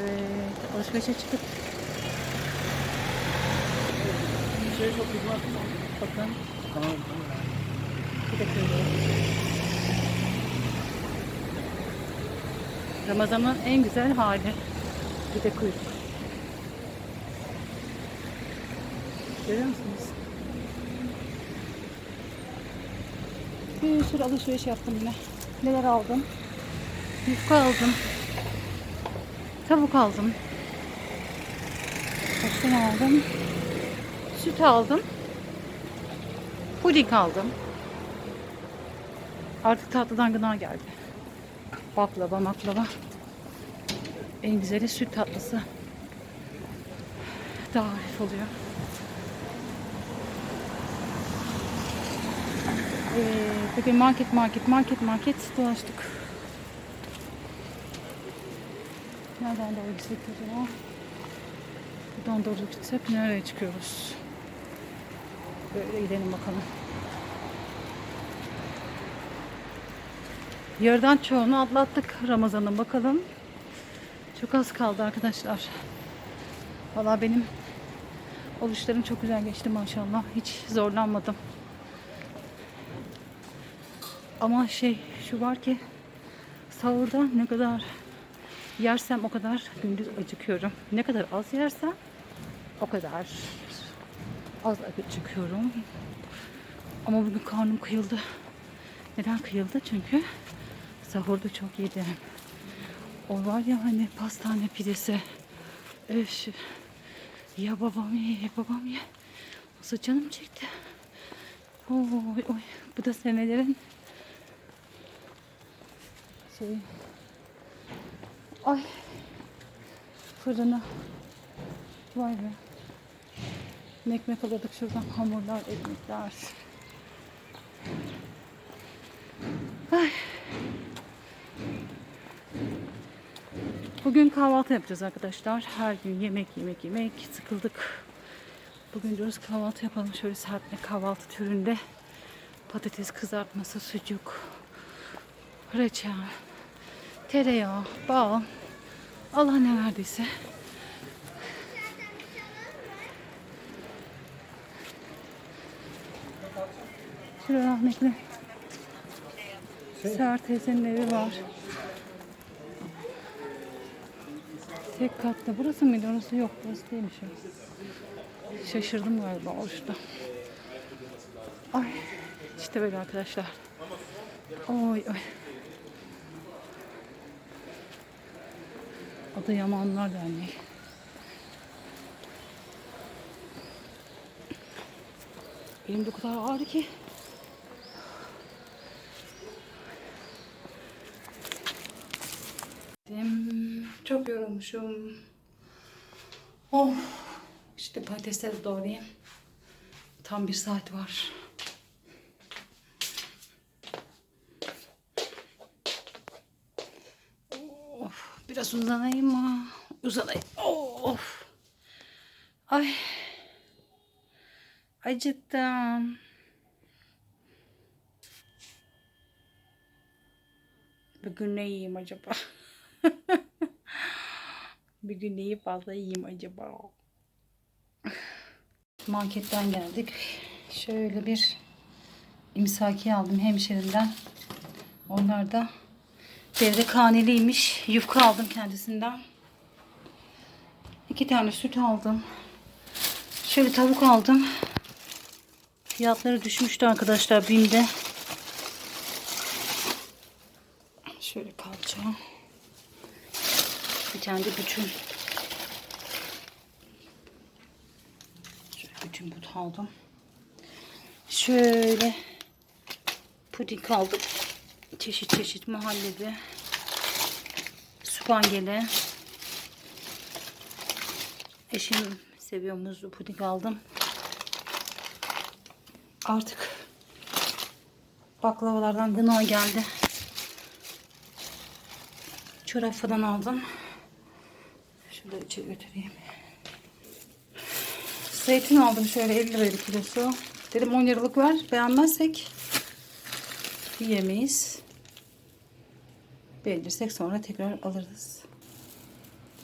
Evet, alışverişe çıkıp Şey çok güzel. bakın Tamam. bir kuyruğu. Ramazan'ın en güzel hali. Bir de kuyruk. Görüyor musunuz? Bir sürü alışveriş yaptım yine. Neler aldım? Yufka aldım. Tavuk aldım. Ne aldım? Süt aldım. Puding aldım. Artık tatlıdan gına geldi. Baklava, maklava. En güzeli süt tatlısı. Daha hafif oluyor. Ee, bugün market market market market dolaştık. Nereden doğru gitsek acaba? Buradan doğru gitsek nereye çıkıyoruz? Böyle gidelim bakalım. Yarıdan çoğunu atlattık Ramazan'ın bakalım. Çok az kaldı arkadaşlar. Valla benim oluşlarım çok güzel geçti maşallah. Hiç zorlanmadım. Ama şey şu var ki sahurda ne kadar yersem o kadar gündüz acıkıyorum. Ne kadar az yersem o kadar az acıkıyorum. Ama bugün karnım kıyıldı. Neden kıyıldı? Çünkü sahurda çok yedim. O var ya hani pastane pidesi. Öf. Ya babam ye, ya babam ye. Nasıl canım çekti. Oy, oy. Bu da senelerin şey ay. Fırını. Vay be. Ekmek alırdık şuradan. Hamurlar ekmekler. Ay. Bugün kahvaltı yapacağız arkadaşlar. Her gün yemek yemek yemek. Sıkıldık. Bugün diyoruz kahvaltı yapalım. Şöyle serpme kahvaltı türünde. Patates kızartması sucuk reçel tereyağı, bal, Allah ne verdiyse. Şurada rahmetli Seher teyzenin evi var. Tek katlı. Burası mıydı? Orası yok. Burası değilmiş. Şaşırdım galiba oluştu. Ay işte böyle arkadaşlar. Oy oy. Adıyamanlar Derneği. Benim de o kadar ağrı ki. Çok yorulmuşum. Oh. İşte patatesleri doğrayayım. Tam bir saat var. Of, biraz uzanayım mı? Uzanayım. Of. Ay. Acıttım. Bugün ne yiyeyim acaba? Bugün neyi fazla yiyeyim acaba? Marketten geldik. Şöyle bir imsaki aldım hemşerimden. Onlar da Devre kaneliymiş. Yufka aldım kendisinden. İki tane süt aldım. Şöyle tavuk aldım. Fiyatları düşmüştü arkadaşlar BİM'de. Şöyle kalça. Bir tane de bütün. Şöyle bütün but aldım. Şöyle puding aldım. Çeşit çeşit muhallebi. Supangeli. Eşim seviyor muzlu puding aldım. Artık baklavalardan gına geldi. Çorap aldım. Şurada içeri götüreyim. Zeytin aldım şöyle 50 liraydı kilosu. Dedim 10 liralık ver. Beğenmezsek yiyemeyiz. Beğenirsek sonra tekrar alırız.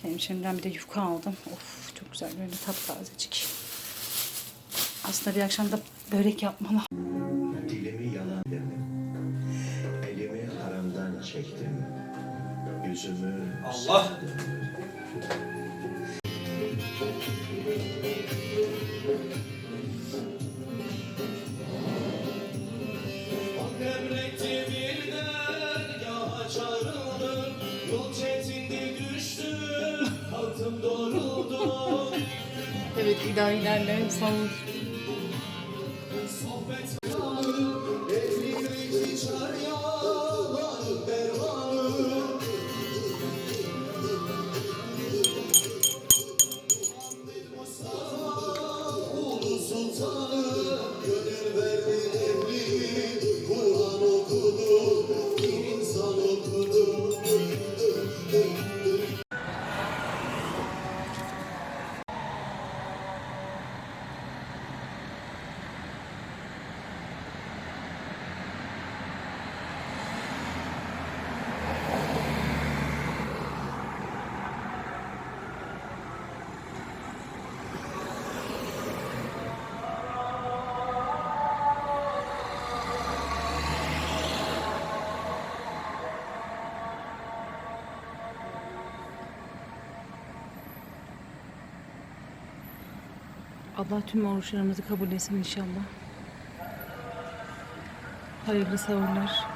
Benim şimdiden bir de yufka aldım. Of çok güzel böyle taptazecik. Aslında bir akşam da börek yapmalı. Dilimi yalan Elimi haramdan çektim. Yüzümü Allah! Emretti Evet ilahilerle savur. Allah tüm oruçlarımızı kabul etsin inşallah. Hayırlı sahurlar.